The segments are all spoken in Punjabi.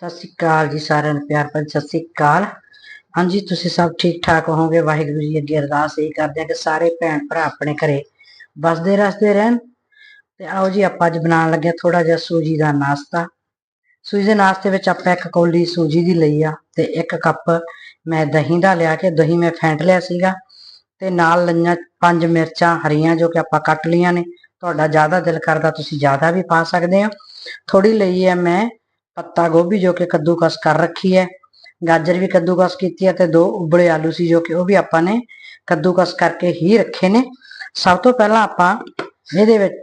ਸਤਿ ਸ਼੍ਰੀ ਅਕਾਲ ਜੀ ਸਾਰਿਆਂ ਨੂੰ, ਪਿਆਰ ਭਰੀ ਸਤਿ ਸ਼੍ਰੀ ਅਕਾਲ। ਹਾਂਜੀ, ਤੁਸੀਂ ਸਭ ਠੀਕ ਠਾਕ ਹੋਵੋਗੇ? ਵਾਹਿਗੁਰੂ ਜੀ ਅੱਗੇ ਅਰਦਾਸ ਇਹ ਕਰਦੇ ਹਾਂ ਕਿ ਸਾਰੇ ਭੈਣ ਭਰਾ ਆਪਣੇ ਘਰੇ ਵਸਦੇ ਰਸਦੇ ਰਹਿਣ। ਤੇ ਆਓ ਜੀ, ਆਪਾਂ ਅੱਜ ਬਣਾਉਣ ਲੱਗੇ ਹਾਂ ਥੋੜਾ ਜਿਹਾ ਸੂਜੀ ਦਾ ਨਾਸ਼ਤਾ। ਸੂਜੀ ਦੇ ਨਾਸ਼ਤੇ ਵਿੱਚ ਆਪਾਂ ਇੱਕ ਕੌਲੀ ਸੂਜੀ ਦੀ ਲਈ ਆ ਤੇ ਇੱਕ ਕੱਪ ਮੈਂ ਦਹੀਂ ਦਾ ਲਿਆ ਕੇ, ਦਹੀਂ ਮੈਂ ਫੈਂਟ ਲਿਆ ਸੀਗਾ ਤੇ ਨਾਲ ਲਈਆਂ ਪੰਜ ਮਿਰਚਾਂ ਹਰੀਆਂ ਜੋ ਕਿ ਆਪਾਂ ਕੱਟ ਲਈਆਂ ਨੇ। ਤੁਹਾਡਾ ਜ਼ਿਆਦਾ ਦਿਲ ਕਰਦਾ ਤੁਸੀਂ ਜ਼ਿਆਦਾ ਵੀ ਪਾ ਸਕਦੇ ਹੋ। ਥੋੜੀ ਲਈ ਹੈ ਮੈਂ ਪੱਤਾ ਗੋਭੀ ਜੋ ਕਿ ਕੱਦੂਕਸ ਕਰ ਰੱਖੀ ਹੈ। ਗਾਜਰ ਵੀ ਕੱਦੂਕਸ ਕੀਤੀ ਹੈ ਤੇ ਦੋ ਉਬਲੇ ਆਲੂ ਸੀ ਜੋ ਕਿ ਉਹ ਵੀ ਆਪਾਂ ਨੇ ਕੱਦੂਕਸ ਕਰਕੇ ਹੀ ਰੱਖੇ ਨੇ। ਸਭ ਤੋਂ ਪਹਿਲਾਂ ਆਪਾਂ ਇਹਦੇ ਵਿੱਚ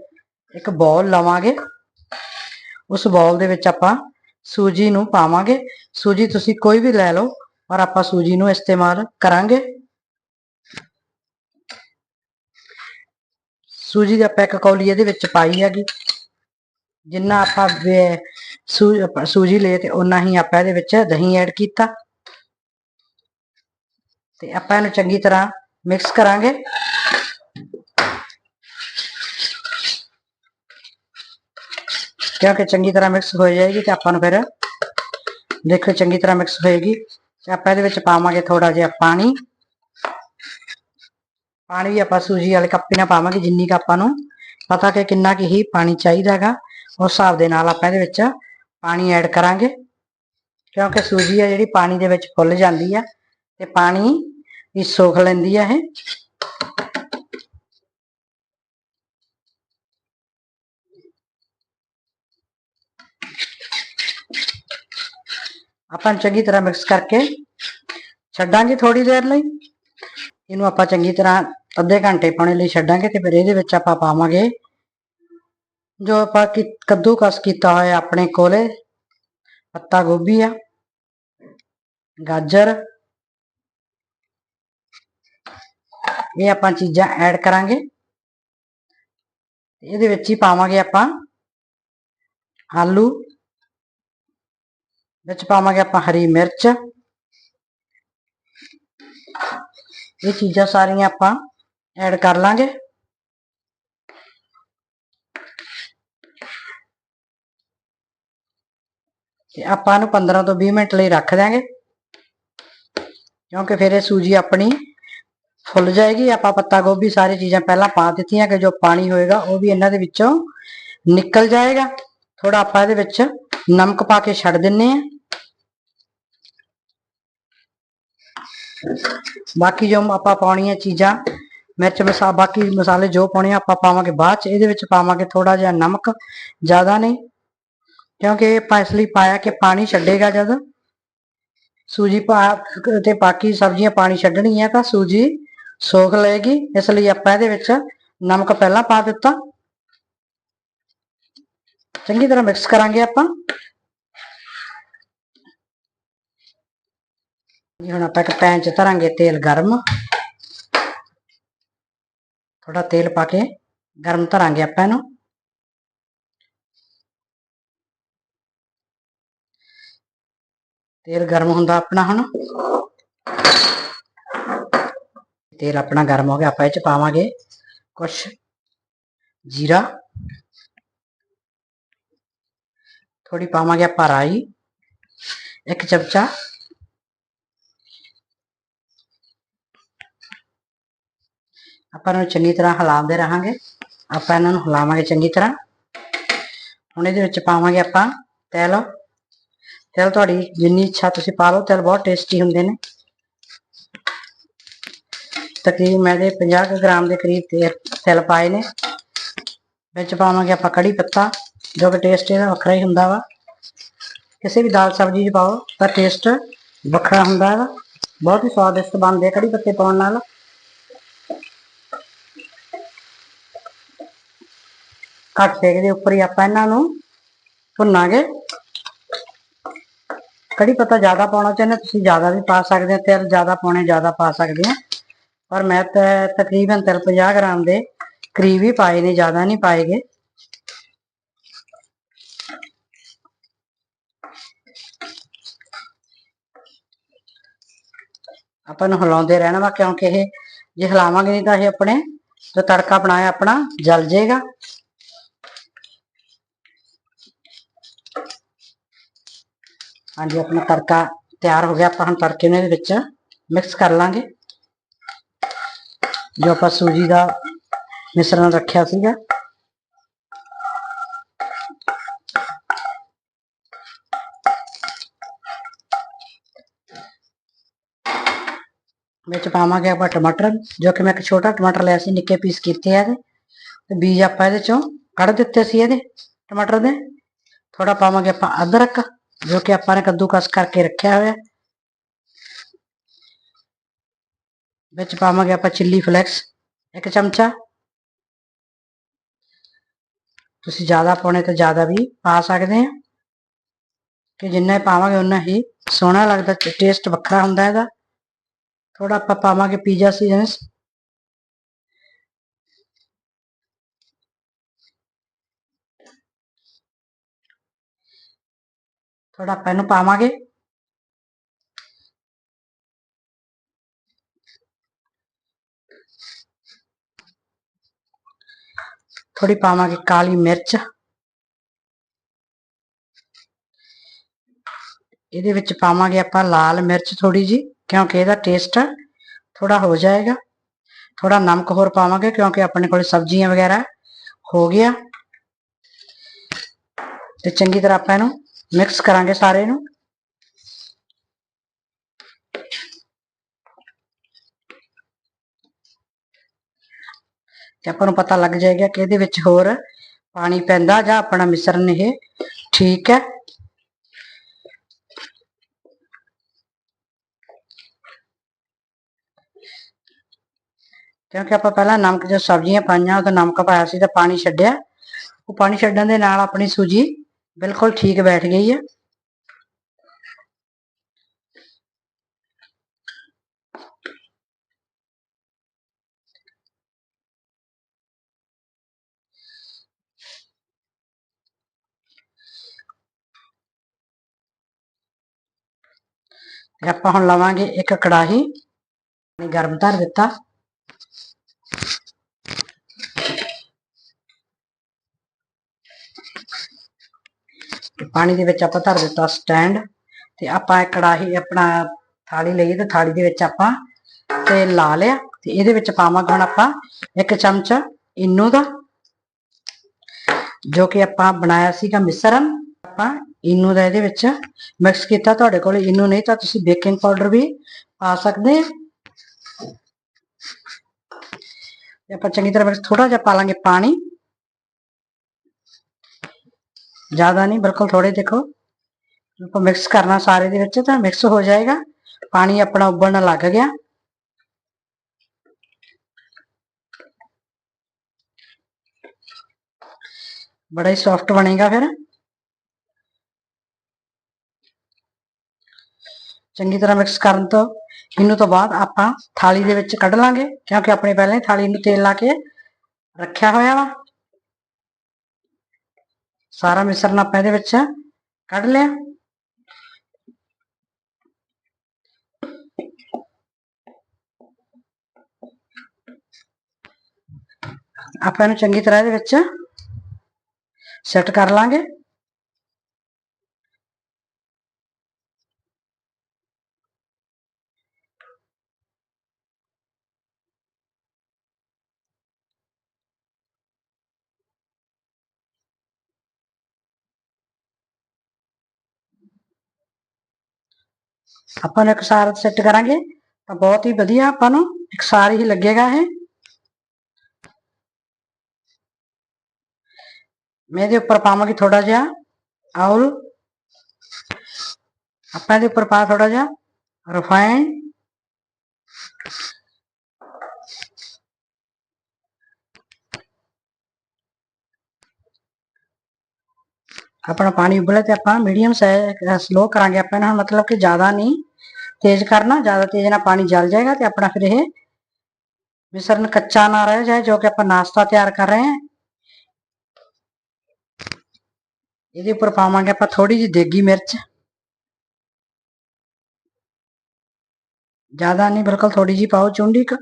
ਇੱਕ ਬੌਲ ਲਵਾਂਗੇ। ਉਸ ਬੌਲ ਦੇ ਵਿੱਚ ਆਪਾਂ ਸੂਜੀ ਨੂੰ ਪਾਵਾਂਗੇ। ਸੂਜੀ ਤੁਸੀਂ ਕੋਈ ਵੀ ਲੈ ਲਓ, ਪਰ ਆਪਾਂ ਸੂਜੀ ਨੂੰ ਇਸਤੇਮਾਲ ਕਰਾਂਗੇ। ਸੂਜੀ ਦੀ ਆਪਾਂ ਇੱਕ ਕੌਲੀ ਇਹਦੇ ਵਿੱਚ ਪਾਈ ਹੈਗੀ। ਜਿੰਨਾ ਆਪਾਂ ਵੇ- ਸੂ- ਆਪਾਂ ਸੂਜੀ ਲਏ ਤੇ ਉਨਾ ਹੀ ਆਪਾਂ ਇਹਦੇ ਵਿੱਚ ਦਹੀਂ ਐਡ ਕੀਤਾ। ਤੇ ਆਪਾਂ ਇਹਨੂੰ ਚੰਗੀ ਤਰ੍ਹਾਂ ਮਿਕਸ ਕਰਾਂਗੇ। ਕਿਉਂਕਿ ਚੰਗੀ ਤਰ੍ਹਾਂ ਮਿਕਸ ਹੋ ਜਾਏਗੀ ਤੇ ਆਪਾਂ ਨੂੰ ਫਿਰ ਦੇਖੋ ਚੰਗੀ ਤਰ੍ਹਾਂ ਮਿਕਸ ਹੋਏਗੀ। ਤੇ ਆਪਾਂ ਇਹਦੇ ਵਿੱਚ ਪਾਵਾਂਗੇ ਥੋੜਾ ਜਿਹਾ ਪਾਣੀ। ਪਾਣੀ ਵੀ ਆਪਾਂ ਸੂਜੀ ਵਾਲੇ ਕੱਪੀ ਨਾਲ ਪਾਵਾਂਗੇ, ਜਿੰਨੀ ਕੁ ਆਪਾਂ ਨੂੰ ਪਤਾ ਕਿ ਕਿੰਨਾ ਕੁ ਹੀ ਪਾਣੀ ਚਾਹੀਦਾ ਹੈਗਾ। ਉਸ ਹਿਸਾਬ ਦੇ ਨਾਲ ਆਪਾਂ ਇਹਦੇ ਵਿੱਚ ਪਾਣੀ ਐਡ ਕਰਾਂਗੇ ਕਿਉਂਕਿ ਸੂਜੀ ਆ ਜਿਹੜੀ ਪਾਣੀ ਦੇ ਵਿੱਚ ਫੁੱਲ ਜਾਂਦੀ ਆ ਤੇ ਪਾਣੀ ਵੀ ਸੋਖ ਲੈਂਦੀ ਆ ਇਹ ਆਪਾਂ ਨੂੰ ਚੰਗੀ ਤਰ੍ਹਾਂ ਮਿਕਸ ਕਰਕੇ ਛੱਡਾਂਗੇ ਥੋੜੀ ਦੇਰ ਲਈ ਇਹਨੂੰ ਆਪਾਂ ਚੰਗੀ ਤਰ੍ਹਾਂ ਅੱਧੇ ਘੰਟੇ ਪਾਉਣੇ ਲਈ ਛੱਡਾਂਗੇ ਤੇ ਫਿਰ ਇਹਦੇ ਵਿੱਚ ਆਪਾਂ ਪਾਵਾਂਗੇ ਜੋ ਆਪਾਂ ਕੀ ਕੱਦੂਕਸ ਕੀਤਾ ਹੋਇਆ ਆਪਣੇ ਕੋਲੇ, ਪੱਤਾ ਗੋਭੀ ਆ, ਗਾਜਰ। ਇਹ ਆਪਾਂ ਚੀਜ਼ਾਂ ਐਡ ਕਰਾਂਗੇ। ਇਹਦੇ ਵਿੱਚ ਹੀ ਪਾਵਾਂਗੇ ਆਪਾਂ ਆਲੂ। ਵਿੱਚ ਪਾਵਾਂਗੇ ਆਪਾਂ ਹਰੀ ਮਿਰਚ। ਇਹ ਚੀਜ਼ਾਂ ਸਾਰੀਆਂ ਆਪਾਂ ਐਡ ਕਰ ਲਾਂਗੇ ਤੇ ਆਪਾਂ ਨੂੰ 15 ਤੋਂ 20 ਮਿੰਟ ਲਈ ਰੱਖ ਦਾਂਗੇ ਕਿਉਂਕਿ ਫਿਰ ਇਹ ਸੂਜੀ ਆਪਣੀ ਫੁੱਲ ਜਾਏਗੀ। ਆਪਾਂ ਪੱਤਾ ਗੋਭੀ ਸਾਰੀ ਚੀਜ਼ਾਂ ਪਹਿਲਾਂ ਪਾ ਦਿੱਤੀਆਂ ਕਿ ਜੋ ਪਾਣੀ ਹੋਏਗਾ, ਉਹ ਵੀ ਇਹਨਾਂ ਦੇ ਵਿੱਚੋਂ ਨਿਕਲ ਜਾਏਗਾ। ਥੋੜਾ ਆਪਾਂ ਇਹਦੇ ਵਿੱਚ ਨਮਕ ਪਾ ਕੇ ਛੱਡ ਦਿੰਨੇ ਆ। ਬਾਕੀ ਜੋ ਆਪਾਂ ਪਾਉਣੀਆਂ ਚੀਜ਼ਾਂ, ਮਿਰਚ ਮਸਾ, ਬਾਕੀ ਮਸਾਲੇ ਜੋ ਪਾਉਣੇ ਆ ਆਪਾਂ ਪਾਵਾਂਗੇ ਬਾਅਦ ਚ। ਇਹਦੇ ਵਿੱਚ ਪਾਵਾਂਗੇ ਥੋੜਾ ਜਿਹਾ ਨਮਕ, ਜ਼ਿਆਦਾ ਨਹੀਂ। ਕਿਉਂਕਿ ਇਹ ਆਪਾਂ ਇਸ ਲਈ ਪਾਇਆ ਕਿ ਪਾਣੀ ਛੱਡੇਗਾ ਜਦ। ਸੂਜੀ ਪਾ ਤੇ ਬਾਕੀ ਸਬਜ਼ੀਆਂ ਪਾਣੀ ਛੱਡਣਗੀਆਂ ਤਾਂ ਸੂਜੀ ਸੋਖ ਲਏਗੀ, ਇਸ ਲਈ ਆਪਾਂ ਇਹਦੇ ਵਿੱਚ ਨਮਕ ਪਹਿਲਾਂ ਪਾ ਦਿੱਤਾ। ਚੰਗੀ ਤਰ੍ਹਾਂ ਮਿਕਸ ਕਰਾਂਗੇ ਆਪਾਂ। ਜੀ, ਹੁਣ ਆਪਾਂ ਇੱਕ ਪੈਨ 'ਚ ਧਰਾਂਗੇ ਤੇਲ ਗਰਮ। ਥੋੜਾ ਤੇਲ ਪਾ ਕੇ ਗਰਮ ਧਰਾਂਗੇ ਆਪਾਂ ਇਹਨੂੰ। ਤੇਲ ਗਰਮ ਹੁੰਦਾ ਆਪਣਾ ਹੁਣ ਤੇਲ ਆਪਣਾ ਗਰਮ ਹੋ ਗਿਆ, ਆਪਾਂ ਇਹ 'ਚ ਪਾਵਾਂਗੇ ਕੁਛ ਜੀਰਾ। ਥੋੜੀ ਪਾਵਾਂਗੇ ਆਪਾਂ ਰਾਈ, ਇੱਕ ਚਮਚਾ। ਆਪਾਂ ਨੂੰ ਚੰਗੀ ਤਰ੍ਹਾਂ ਹਿਲਾਉਂਦੇ ਰਹਾਂਗੇ। ਆਪਾਂ ਇਹਨਾਂ ਨੂੰ ਹਿਲਾਵਾਂਗੇ ਚੰਗੀ ਤਰ੍ਹਾਂ। ਹੁਣ ਇਹਦੇ ਵਿੱਚ ਪਾਵਾਂਗੇ ਆਪਾਂ ਤੇਲ। ਤੇਲ ਤੁਹਾਡੀ ਜਿੰਨੀ ਇੱਛਾ ਤੁਸੀਂ ਪਾ ਲਓ, ਤੇਲ ਬਹੁਤ ਟੇਸਟੀ ਹੁੰਦੇ ਨੇ। ਤਕਰੀਬਨ ਮੈਂ ਦੇ 50 ਕੁ ਗ੍ਰਾਮ ਦੇ ਕਰੀਬ ਤੇਲ, ਤਿਲ ਪਾਏ ਨੇ। ਵਿੱਚ ਪਾਵਾਂਗੇ ਆਪਾਂ ਕੜੀ ਪੱਤਾ, ਜੋ ਕਿ ਟੇਸਟ ਇਹਦਾ ਵੱਖਰਾ ਹੀ ਹੁੰਦਾ ਵਾ। ਕਿਸੇ ਵੀ ਦਾਲ ਸਬਜ਼ੀ 'ਚ ਪਾਓ, ਤਾਂ ਟੇਸਟ ਵੱਖਰਾ ਹੁੰਦਾ ਹੈ ਬਹੁਤ ਹੀ ਸਵਾਦਿਸ਼ਟ ਬਣਦੇ ਕੜੀ ਪੱਤੇ ਪਾਉਣ ਨਾਲ। ਘੱਟ ਸੇਕ ਦੇ ਉੱਪਰ ਹੀ ਆਪਾਂ ਇਹਨਾਂ ਨੂੰ ਭੁੰਨਾਂਗੇ। ਕੜੀ ਪੱਤਾ ਜ਼ਿਆਦਾ ਪਾਉਣਾ ਚਾਹੁੰਦੇ ਤੁਸੀਂ ਜ਼ਿਆਦਾ ਵੀ ਪਾ ਸਕਦੇ ਹੋ, ਤੇਲ ਜ਼ਿਆਦਾ ਪਾਉਣੇ, ਜ਼ਿਆਦਾ ਪਾ ਸਕਦੇ ਆ ਪਰ ਮੈਂ ਤਾਂ ਤਕਰੀਬਨ ਤਿਲ 50 ਗ੍ਰਾਮ ਦੇ ਕਰੀਬ ਹੀ ਪਾਏ ਨੇ, ਜ਼ਿਆਦਾ ਨਹੀਂ ਪਾਏਗੇ ਆਪਾਂ ਨੂੰ ਹਿਲਾਉਂਦੇ ਰਹਿਣਾ ਵਾ, ਕਿਉਂਕਿ ਇਹ ਜੇ ਹਿਲਾਵਾਂਗੇ ਨਹੀਂ ਤਾਂ ਇਹ ਆਪਣੇ, ਜੋ ਤੜਕਾ ਬਣਾਇਆ ਆਪਣਾ, ਜਲ ਜਾਏਗਾ ਹਾਂਜੀ, ਆਪਣਾ ਤੜਕਾ ਤਿਆਰ ਹੋ ਗਿਆ। ਆਪਾਂ ਹੁਣ ਤੜਕੇ ਨੂੰ ਇਹਦੇ ਵਿੱਚ ਮਿਕਸ ਕਰ ਲਾਂਗੇ। ਜੋ ਆਪਾਂ ਸੂਜੀ ਦਾ ਮਿਸ਼ਰਣ ਰੱਖਿਆ ਸੀਗਾ। ਵਿੱਚ ਪਾਵਾਂਗੇ ਆਪਾਂ ਟਮਾਟਰ, ਜੋ ਕਿ ਮੈਂ ਇੱਕ ਛੋਟਾ ਟਮਾਟਰ ਲਿਆ ਸੀ, ਨਿੱਕੇ ਪੀਸ ਕੀਤੇ ਆ ਇਹਦੇ ਤੇ ਬੀਜ ਆਪਾਂ ਇਹਦੇ ਚੋਂ ਕੱਢ ਦਿੱਤੇ ਸੀ ਇਹਦੇ ਟਮਾਟਰ ਦੇ। ਥੋੜਾ ਪਾਵਾਂਗੇ ਆਪਾਂ ਅਦਰਕ। ਜੋ ਕਿ ਆਪਾਂ ਨੇ ਕੱਦੂਕਸ ਕਰਕੇ ਰੱਖਿਆ ਹੋਇਆ। ਵਿੱਚ ਪਾਵਾਂਗੇ ਆਪਾਂ ਚਿੱਲੀ ਫਲੈਕਸ, ਇੱਕ ਚਮਚਾ। ਤੁਸੀਂ ਜ਼ਿਆਦਾ ਪਾਉਣੇ ਤਾਂ ਜ਼ਿਆਦਾ ਵੀ ਪਾ ਸਕਦੇ ਆ। ਕਿ ਜਿੰਨਾ ਪਾਵਾਂਗੇ ਉਨਾ ਹੀ ਸੋਹਣਾ ਲੱਗਦਾ ਟੇਸਟ ਵੱਖਰਾ ਹੁੰਦਾ ਇਹਦਾ। ਥੋੜਾ ਆਪਾਂ ਪਾਵਾਂਗੇ ਪੀਜ਼ਾ ਸੀਜ਼ਨਸ ਥੋੜਾ ਆਪਾਂ ਇਹਨੂੰ ਪਾਵਾਂਗੇ। ਥੋੜੀ ਪਾਵਾਂਗੇ ਕਾਲੀ ਮਿਰਚ। ਇਹਦੇ ਵਿੱਚ ਪਾਵਾਂਗੇ ਆਪਾਂ ਲਾਲ ਮਿਰਚ ਥੋੜੀ ਜੀ ਕਿਉਂਕਿ ਇਹਦਾ ਟੇਸਟ ਥੋੜਾ ਹੋ ਜਾਏਗਾ। ਥੋੜਾ ਨਮਕ ਹੋਰ ਪਾਵਾਂਗੇ, ਕਿਉਂਕਿ ਆਪਣੇ ਕੋਲ ਸਬਜ਼ੀਆਂ ਵਗੈਰਾ ਹੋ ਗਿਆ। ਤੇ ਚੰਗੀ ਤਰ੍ਹਾਂ ਆਪਾਂ ਇਹਨੂੰ ਮਿਕਸ ਕਰਾਂਗੇ ਸਾਰੇ ਨੂੰ। ਤੇ ਆਪਾਂ ਨੂੰ ਪਤਾ ਲੱਗ ਜਾਏਗਾ ਕਿ ਇਹਦੇ ਵਿੱਚ ਹੋਰ ਪਾਣੀ ਪੈਂਦਾ ਜਾਂ ਆਪਣਾ ਮਿਸ਼ਰਣ ਇਹ ਠੀਕ ਹੈ। ਕਿਉਂਕਿ ਆਪਾਂ ਪਹਿਲਾਂ ਨਮਕ ਜੋ ਸਬਜ਼ੀਆਂ ਪਾਈਆਂ ਉਹ ਨਮਕ ਪਾਇਆ ਸੀ ਤਾਂ ਪਾਣੀ ਛੱਡਿਆ। ਉਹ ਪਾਣੀ ਛੱਡਣ ਦੇ ਨਾਲ ਆਪਣੀ ਸੂਜੀ ਬਿਲਕੁਲ ਠੀਕ ਬੈਠ ਗਈ ਹੈ ਤੇ ਆਪਾਂ ਹੁਣ ਲਵਾਂਗੇ ਇੱਕ ਕੜਾਹੀ ਪਾਣੀ ਗਰਮ ਧਰ ਦਿੱਤਾ ਤੇ ਪਾਣੀ ਦੇ ਵਿੱਚ ਆਪਾਂ ਧਰ ਦਿੱਤਾ ਸਟੈਂਡ ਤੇ ਆਪਾਂ ਕੜਾਹੀ ਆਪਣਾ ਥਾਲੀ ਲਈ ਤੇ ਥਾਲੀ ਦੇ ਵਿੱਚ ਆਪਾਂ ਤੇ ਲਾ ਲਿਆ ਤੇ ਇਹਦੇ ਵਿੱਚ ਪਾਵਾਂਗੇ ਹੁਣ ਆਪਾਂ ਇੱਕ ਚਮਚ ਇਨੋ ਦਾ, ਜੋ ਕਿ ਆਪਾਂ ਬਣਾਇਆ ਸੀਗਾ ਮਿਸ਼ਰਣ ਆਪਾਂ ਇਨੋ ਦਾ ਇਹਦੇ ਵਿੱਚ ਮਿਕਸ ਕੀਤਾ, ਤੁਹਾਡੇ ਕੋਲ ਇਨੋ ਨਹੀਂ ਤਾਂ ਤੁਸੀਂ ਬੇਕਿੰਗ ਪਾਊਡਰ ਵੀ ਪਾ ਸਕਦੇ ਆਪਾਂ ਚੰਗੀ ਤਰ੍ਹਾਂ ਵਿੱਚ ਥੋੜਾ ਜਿਹਾ ਪਾ ਲਾਂਗੇ ਪਾਣੀ। ਜ਼ਿਆਦਾ ਨਹੀਂ ਬਿਲਕੁਲ ਥੋੜੇ ਦੇਖੋ ਆਪਾਂ ਮਿਕਸ ਕਰਨਾ ਸਾਰੇ ਦੇ ਵਿੱਚ ਤਾਂ ਮਿਕਸ ਹੋ ਜਾਏਗਾ ਪਾਣੀ ਆਪਣਾ ਉਬਲਣ ਲੱਗ ਗਿਆ ਬੜਾ ਹੀ ਸੌਫਟ ਬਣੇਗਾ ਫਿਰ ਚੰਗੀ ਤਰ੍ਹਾਂ ਮਿਕਸ ਕਰਨ ਤੋਂ ਇਹਨੂੰ ਤੋਂ ਬਾਅਦ ਆਪਾਂ ਥਾਲੀ ਦੇ ਵਿੱਚ ਕੱਢ ਲਾਂਗੇ ਕਿਉਂਕਿ ਆਪਣੇ ਪਹਿਲਾਂ ਹੀ ਥਾਲੀ ਨੂੰ ਤੇਲ ਲਾ ਕੇ ਰੱਖਿਆ ਹੋਇਆ ਵਾ ਸਾਰਾ ਮਿശ്ਰਣ ਆਪਾਂ ਇਹਦੇ ਵਿੱਚ ਕੱਢ ਲਿਆ। ਆਪਾਂ ਇਹਨੂੰ ਚੰਗੀ ਤਰ੍ਹਾਂ ਇਹਦੇ ਵਿੱਚ ਸੈੱਟ ਕਰ ਲਾਂਗੇ। ਆਪਾਂ ਨੂੰ ਇਕਸਾਰ ਸੈੱਟ ਕਰਾਂਗੇ ਤਾਂ ਬਹੁਤ ਹੀ ਵਧੀਆ ਆਪਾਂ ਨੂੰ ਇਕਸਾਰ ਹੀ ਲੱਗੇਗਾ ਇਹ ਮੈਂ ਇਹਦੇ ਉੱਪਰ ਪਾਵਾਂਗੀ ਥੋੜਾ ਜਿਹਾ ਆਉਲ ਆਪਾਂ ਇਹਦੇ ਉੱਪਰ ਪਾ ਥੋੜਾ ਜਿਹਾ ਰਿਫਾਈਨ ਆਪਣਾ ਪਾਣੀ ਉਬਲੇ ਤੇ ਆਪਾਂ ਮੀਡੀਅਮ ਸਲੋ ਕਰਾਂਗੇ ਆਪਾਂ ਇਹਨਾਂ ਮਤਲਬ ਕਿ ਜ਼ਿਆਦਾ ਨਹੀਂ ਤੇਜ਼ ਕਰਨਾ ਜ਼ਿਆਦਾ ਤੇਜ਼ ਨਾਲ ਪਾਣੀ ਜਲ ਜਾਏਗਾ ਤੇ ਆਪਣਾ ਫਿਰ ਇਹ ਮਿਸ਼ਰਣ ਕੱਚਾ ਨਾ ਰਹਿ ਜਾਏ ਜੋ ਕਿ ਆਪਾਂ ਨਾਸ਼ਤਾ ਤਿਆਰ ਕਰ ਰਹੇ ਹਾਂ ਇਹਦੇ ਉੱਪਰ ਪਾਵਾਂਗੇ ਆਪਾਂ ਥੋੜੀ ਜਿਹੀ ਦੇਗੀ ਮਿਰਚ ਜ਼ਿਆਦਾ ਨਹੀਂ ਬਿਲਕੁਲ ਥੋੜੀ ਜਿਹੀ ਪਾਓ ਚੁੰਡੀ ਕ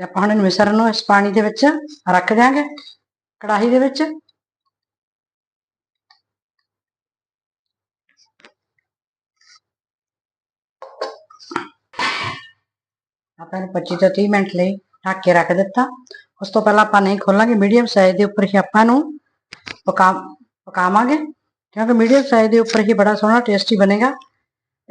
ਤੇ ਆਪਾਂ ਹੁਣ ਮਿਸ਼ਰਣ ਨੂੰ ਇਸ ਪਾਣੀ ਦੇ ਵਿੱਚ ਰੱਖ ਦਿਆਂਗੇ, ਕੜਾਹੀ ਦੇ ਵਿੱਚ। ਆਪਾਂ ਨੂੰ 25 ਤੋਂ 30 ਮਿੰਟ ਲਈ ਢੱਕ ਕੇ ਰੱਖ ਦਿੱਤਾ। ਉਸ ਤੋਂ ਪਹਿਲਾਂ ਆਪਾਂ ਨਹੀਂ ਖੋਲਾਂਗੇ, ਮੀਡੀਅਮ ਸਾਈਜ਼ ਦੇ ਉੱਪਰ ਹੀ ਆਪਾਂ ਨੂੰ ਪਕਾ, ਪਕਾਵਾਂਗੇ, ਕਿਉਂਕਿ ਮੀਡੀਅਮ ਸਾਈਜ਼ ਦੇ ਉੱਪਰ ਹੀ ਬੜਾ ਸੋਹਣਾ ਟੇਸਟੀ ਬਣੇਗਾ।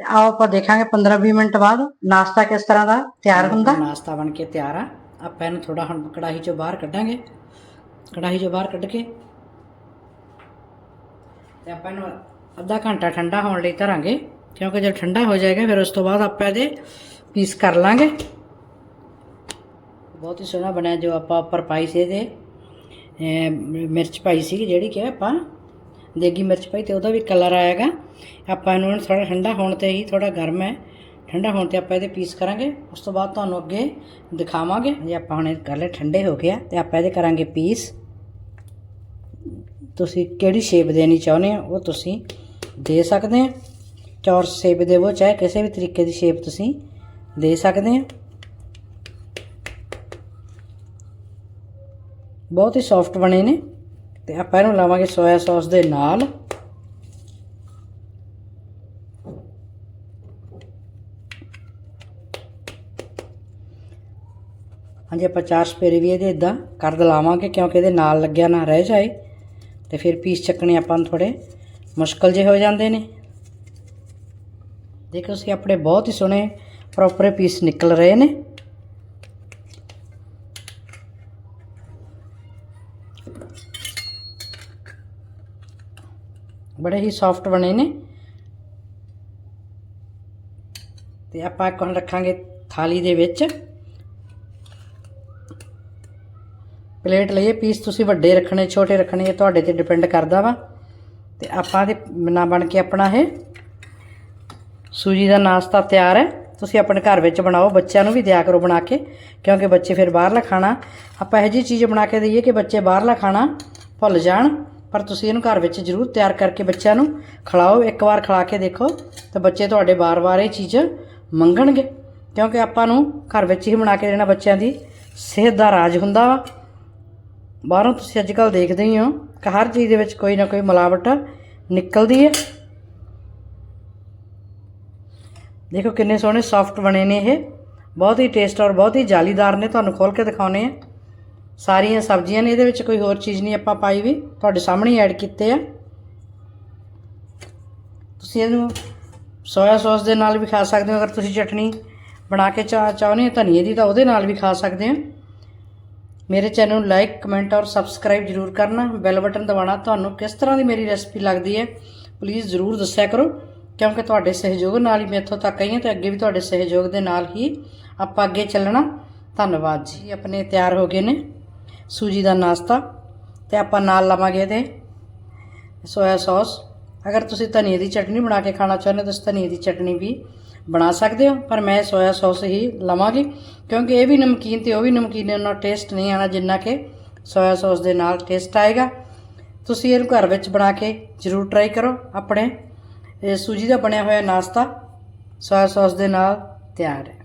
ਤੇ ਆਓ ਆਪਾਂ ਦੇਖਾਂਗੇ 15-20 ਮਿੰਟ ਬਾਅਦ ਨਾਸ਼ਤਾ ਕਿਸ ਤਰ੍ਹਾਂ ਦਾ ਤਿਆਰ ਹੁੰਦਾ? ਨਾਸ਼ਤਾ ਬਣ ਕੇ ਤਿਆਰ ਆ। ਆਪਾਂ ਇਹਨੂੰ ਥੋੜਾ ਹੁਣ ਕੜਾਹੀ ਚੋਂ ਬਾਹਰ ਕੱਢਾਂਗੇ। ਕੜਾਹੀ ਚੋਂ ਬਾਹਰ ਕੱਢ ਕੇ ਤੇ ਆਪਾਂ ਇਹਨੂੰ ਅੱਧਾ ਘੰਟਾ ਠੰਡਾ ਹੋਣ ਲਈ ਧਰਾਂਗੇ। ਕਿਉਂਕਿ ਜਦ ਠੰਡਾ ਹੋ ਜਾਏਗਾ ਫਿਰ ਉਸ ਤੋਂ ਬਾਅਦ ਆਪਾਂ ਇਹਦੇ ਪੀਸ ਕਰ ਲਾਂਗੇ। ਬਹੁਤ ਹੀ ਸੋਹਣਾ ਬਣਿਆ ਜੋ ਆਪਾਂ ਉੱਪਰ ਪਾਈ ਸੀ ਇਹਦੇ। ਮਿਰਚ ਪਾਈ ਸੀ ਜਿਹੜੀ ਕਿ ਆਪਾਂ ਦੇਗੀ ਮਿਰਚ ਪਾਈ ਤੇ ਉਹਦਾ ਵੀ ਕਲਰ ਆਏਗਾ ਆਪਾਂ ਇਹਨੂੰ ਥੋੜਾ ਠੰਡਾ ਹੋਣ ਤੇ ਹੀ ਥੋੜਾ ਗਰਮ ਹੈ। ਠੰਡਾ ਹੋਣ ਤੇ ਆਪਾਂ ਇਹਦੇ ਪੀਸ ਕਰਾਂਗੇ। ਉਸ ਤੋਂ ਬਾਅਦ ਤੁਹਾਨੂੰ ਅੱਗੇ ਦਿਖਾਵਾਂਗੇ ਜੇ ਆਪਾਂ ਹੁਣ ਇਹ ਕਰ ਲੈ ਠੰਡੇ ਹੋ ਗਿਆ ਤੇ ਆਪਾਂ ਇਹਦੇ ਕਰਾਂਗੇ ਪੀਸ ਤੁਸੀਂ ਕਿਹੜੀ ਸ਼ੇਪ ਦੇਣੀ ਚਾਹੁੰਦੇ ਹੋ ਉਹ ਤੁਸੀਂ ਦੇ ਸਕਦੇ ਹੋ। ਚੌਰਸ ਸ਼ੇਪ ਦੇਵੋ ਚਾਹੇ ਕਿਸੇ ਵੀ ਤਰੀਕੇ ਦੀ ਸ਼ੇਪ ਤੁਸੀਂ ਦੇ ਸਕਦੇ ਹੋ। ਬਹੁਤ ਹੀ ਸੌਫਟ ਬਣੇ ਨੇ। ਤੇ ਆਪਾਂ ਇਹਨੂੰ ਲਾਵਾਂਗੇ ਸੋਇਆ ਸੌਸ ਦੇ ਨਾਲ। ਹਾਂਜੀ, ਆਪਾਂ ਚਾਰ ਸਪੇਰੇ ਵੀ ਇਹਦੇ ਇਦਾਂ ਕਰ ਦਲਾਵਾਂਗੇ ਕਿਉਂਕਿ ਇਹਦੇ ਨਾਲ ਲੱਗਿਆ ਨਾ ਰਹਿ ਜਾਏ। ਤੇ ਫਿਰ ਪੀਸ ਚੱਕਣੇ ਆਪਾਂ ਨੂੰ ਥੋੜੇ ਮੁਸ਼ਕਲ ਜੇ ਹੋ ਜਾਂਦੇ ਨੇ। ਦੇਖੋ, ਤੁਸੀਂ ਆਪਣੇ ਬਹੁਤ ਹੀ ਸੋਹਣੇ ਪ੍ਰੋਪਰ ਪੀਸ ਨਿਕਲ ਰਹੇ ਨੇ। ਬੜੇ ਹੀ ਸੌਫਟ ਬਣੇ ਨੇ। ਤੇ ਆਪਾਂ ਇੱਕ ਰੱਖਾਂਗੇ ਥਾਲੀ ਦੇ ਵਿੱਚ। ਪਲੇਟ ਲਈਏ ਪੀਸ ਤੁਸੀਂ ਵੱਡੇ ਰੱਖਣੇ, ਛੋਟੇ ਰੱਖਣੇ, ਇਹ ਤੁਹਾਡੇ ਤੇ ਡਿਪੈਂਡ ਕਰਦਾ ਵਾ। ਤੇ ਆਪਾਂ ਦੇ ਨਾ ਬਣ ਕੇ ਆਪਣਾ ਇਹ ਸੂਜੀ ਦਾ ਨਾਸ਼ਤਾ ਤਿਆਰ ਹੈ। ਤੁਸੀਂ ਆਪਣੇ ਘਰ ਵਿੱਚ ਬਣਾਓ, ਬੱਚਿਆਂ ਨੂੰ ਵੀ ਦਿਆ ਕਰੋ ਬਣਾ ਕੇ, ਕਿਉਂਕਿ ਬੱਚੇ ਫਿਰ ਬਾਹਰਲਾ ਖਾਣਾ। ਆਪਾਂ ਇਹੋ ਜਿਹੀ ਚੀਜ਼ ਬਣਾ ਕੇ ਦਈਏ ਕਿ ਬੱਚੇ ਬਾਹਰਲਾ ਖਾਣਾ ਭੁੱਲ ਜਾਣ। ਪਰ ਤੁਸੀਂ ਇਹਨੂੰ ਘਰ ਵਿੱਚ ਜ਼ਰੂਰ ਤਿਆਰ ਕਰਕੇ ਬੱਚਿਆਂ ਨੂੰ ਖਿਲਾਓ, ਇੱਕ ਵਾਰ ਖਿਲਾ ਕੇ ਦੇਖੋ ਤਾਂ ਬੱਚੇ ਤੁਹਾਡੇ ਬਾਰ-ਬਾਰ ਇਹ ਚੀਜ਼ ਮੰਗਣਗੇ। ਕਿਉਂਕਿ ਆਪਾਂ ਨੂੰ ਘਰ ਵਿੱਚ ਹੀ ਬਣਾ ਕੇ ਦੇਣਾ ਬੱਚਿਆਂ ਦੀ ਸਿਹਤ ਦਾ ਰਾਜ ਹੁੰਦਾ ਵਾ। ਬਾਹਰੋਂ ਤੁਸੀਂ ਅੱਜ ਕੱਲ ਦੇਖਦੇ ਹੀ ਹੋ ਕਿ ਹਰ ਚੀਜ਼ ਦੇ ਵਿੱਚ ਕੋਈ ਨਾ ਕੋਈ ਮਿਲਾਵਟ ਨਿਕਲਦੀ ਹੈ। ਦੇਖੋ ਕਿੰਨੇ ਸੋਹਣੇ ਸੌਫਟ ਬਣੇ ਨੇ ਇਹ। ਬਹੁਤ ਹੀ ਟੇਸਟ ਔਰ ਬਹੁਤ ਹੀ ਜਾਲੀਦਾਰ ਨੇ। ਤੁਹਾਨੂੰ ਖੋਲ ਕੇ ਦਿਖਾਉਨੇ ਆ ਸਾਰੀਆਂ ਸਬਜ਼ੀਆਂ ਨੇ ਇਹਦੇ ਵਿੱਚ ਕੋਈ ਹੋਰ ਚੀਜ਼ ਨਹੀਂ ਆਪਾਂ ਪਾਈ ਵੀ। ਤੁਹਾਡੇ ਸਾਹਮਣੇ ਐਡ ਕੀਤੇ ਆ। ਤੁਸੀਂ ਇਹਨੂੰ ਸੋਇਆ ਸੌਸ ਦੇ ਨਾਲ ਵੀ ਖਾ ਸਕਦੇ ਹੋ। ਅਗਰ ਤੁਸੀਂ ਚਟਨੀ ਬਣਾ ਕੇ ਚਾਹ ਚਾਹੁੰਦੇ ਹੋ, ਧਨੀਏ ਦੀ, ਤਾਂ ਉਹਦੇ ਨਾਲ ਵੀ ਖਾ ਸਕਦੇ ਹੋ। ਮੇਰੇ ਚੈਨਲ ਨੂੰ ਲਾਈਕ ਕਮੈਂਟ ਔਰ ਸਬਸਕ੍ਰਾਈਬ ਜਰੂਰ ਕਰਨਾ। ਬੈਲ ਬਟਨ ਦਬਾਉਣਾ ਤੁਹਾਨੂੰ ਕਿਸ ਤਰ੍ਹਾਂ ਦੀ ਮੇਰੀ ਰੈਸਪੀ ਲੱਗਦੀ ਹੈ ਪਲੀਜ਼ ਜਰੂਰ ਦੱਸਿਆ ਕਰੋ। ਕਿਉਂਕਿ ਤੁਹਾਡੇ ਸਹਿਯੋਗ ਨਾਲ ਹੀ ਮੈਂ ਇੱਥੋਂ ਤੱਕ ਆਈ ਹਾਂ ਤੇ ਅੱਗੇ ਵੀ ਤੁਹਾਡੇ ਸਹਿਯੋਗ ਦੇ ਨਾਲ ਹੀ ਆਪਾਂ ਅੱਗੇ ਚੱਲਣਾ। ਧੰਨਵਾਦ ਜੀ। ਆਪਣੇ ਤਿਆਰ ਹੋ ਗਏ ਨੇ। ਸੂਜੀ ਦਾ ਨਾਸ਼ਤਾ ਤੇ ਆਪਾਂ ਨਾਲ ਲਵਾਂਗੇ ਇਹਦੇ ਸੋਇਆ ਸੌਸ ਅਗਰ ਤੁਸੀਂ ਧਨੀਏ ਦੀ ਚਟਨੀ ਬਣਾ ਕੇ ਖਾਣਾ ਚਾਹੁੰਦੇ ਹੋ ਤਾਂ ਤੁਸੀਂ ਧਨੀਏ ਦੀ ਚਟਨੀ ਵੀ ਬਣਾ ਸਕਦੇ ਹੋ, ਪਰ ਮੈਂ ਸੋਇਆ ਸੌਸ ਹੀ ਲਵਾਂਗੀ, ਕਿਉਂਕਿ ਇਹ ਵੀ ਨਮਕੀਨ ਤੇ ਉਹ ਵੀ ਨਮਕੀਨ ਉਹਨਾਂ ਟੇਸਟ ਨਹੀਂ ਆਣਾ ਜਿੰਨਾ ਕਿ ਸੋਇਆ ਸੌਸ ਦੇ ਨਾਲ ਟੇਸਟ ਆਏਗਾ। ਤੁਸੀਂ ਇਹਨੂੰ ਘਰ ਵਿੱਚ ਬਣਾ ਕੇ ਜ਼ਰੂਰ ਟਰਾਈ ਕਰੋ, ਆਪਣੇ ਇਹ ਸੂਜੀ ਦਾ ਬਣਿਆ ਹੋਇਆ ਨਾਸ਼ਤਾ ਸੋਇਆ ਸੌਸ ਦੇ ਨਾਲ ਤਿਆਰ ਹੈ।